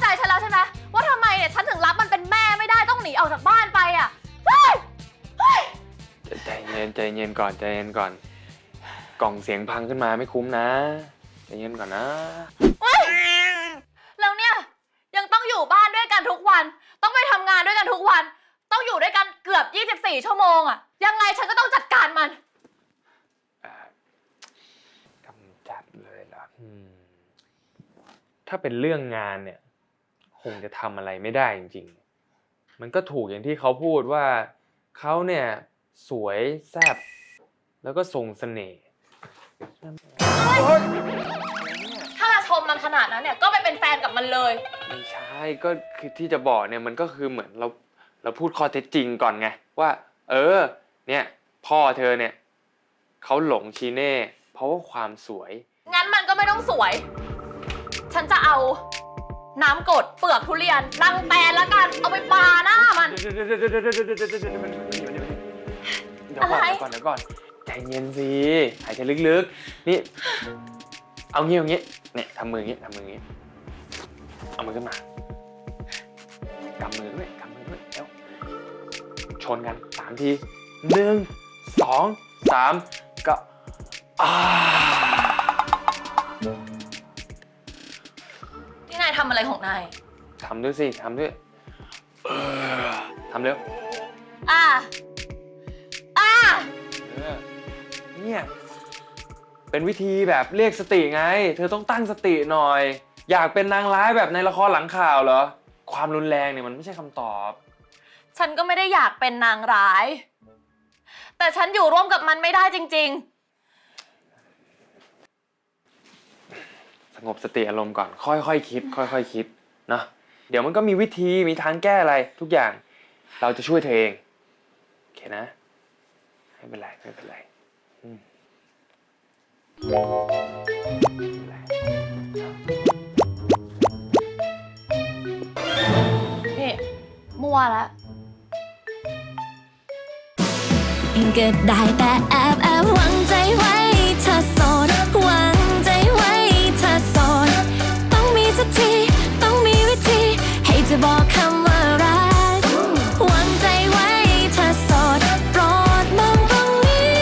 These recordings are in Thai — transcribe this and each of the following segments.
อะฉันถึงรับมันเป็นแม่ไม่ได้ต้องหนีออกจากบ้านไปอะเฮ้ยเฮ้ยใจเย็นใจเย็นก่อนใจเย็นก่อน กล่องเสียงพังขึ้นมาไม่คุ้มนะใจเย็นก่อนนะ เฮ้ยแล้วเนี่ยยังต้องอยู่บ้านด้วยกันทุกวัน ต้องไปทำงานด้วยกันทุกวัน ต้องอยู่ด้วยกันเกือบ 24 ชั่วโมงอะยังไงฉันก็ต้องจัดการมัน เอ่อกำจัดเลยเหรออืมถ้าเป็นเรื่องงานเนี่ย คงจะทำอะไรไม่ได้จริง ๆ มันก็ถูกอย่างที่เขาพูดว่าเขาเนี่ยสวยแซ่บแล้วก็ทรงเสน่ห์ถ้าจะชมมันขนาดนั้นเนี่ยก็ไปเป็นแฟนกับมันเลย ไม่ใช่ก็คือที่จะบอกเนี่ยมันก็คือเหมือนเราเราพูดข้อเท็จจริงก่อนไง ว่า เออ เนี่ยพ่อเธอเนี่ยเขาหลงชีเน่ เพราะว่าความสวย งั้นมันก็ไม่ต้องสวย ฉันจะเอา น้ำกรดเปลือกทุเรียนรังแตนแล้วกัน เอาไปปาหน้ามัน เดี๋ยวก่อนอะไรเดี๋ยวก่อนเดี๋ยวก่อนใจเย็นสิหายใจลึกๆนี่เอางี้เอางี้เนี่ยทำมืออย่างงี้ทำมืออย่างงี้เอามือขึ้นมากำมือด้วยกำมือด้วยเดี๋ยวชนกันสามทีหนึ่งสองสามก็อ่าที่นายทำอะไรของนาย ทำด้วยสิทำด้วยเออทำเร็วอ่าอ่าเออเนี่ยเป็นวิธีแบบเรียกสติไง เธอต้องตั้งสติหน่อย อยากเป็นนางร้ายแบบในละครหลังข่าวเหรอ ความรุนแรงเนี่ยมันไม่ใช่คำตอบ ฉันก็ไม่ได้อยากเป็นนางร้าย แต่ฉันอยู่ร่วมกับมันไม่ได้จริงส งบสติอารมณ์ก่อน ค่อยๆคคิด ค่อยๆคิดเนาะเดี๋ยวมันก็มีวิธีมีทางแก้อะไรทุกอย่าง เราจะช่วยเธอเองโอเคนะไม่เป็นไรไม่เป็นไรอืมไม่เป็นไรๆนี่มั่วแล้ว ก็ได้แต่แอบแอบหวังใจไว้ ให้เธอบอกคำว่ารักหวังใจไว้เธอโสดโปรดมองตรงนี้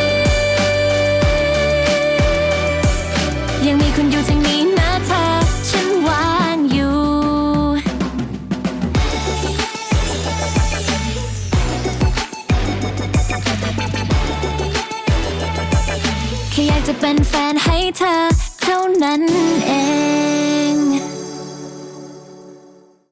ยังมีคุณอยู่ทางนี้นะเธอ ฉันวางอยู่ แค่อยากจะเป็นแฟนให้เธอ เท่านั้นเอง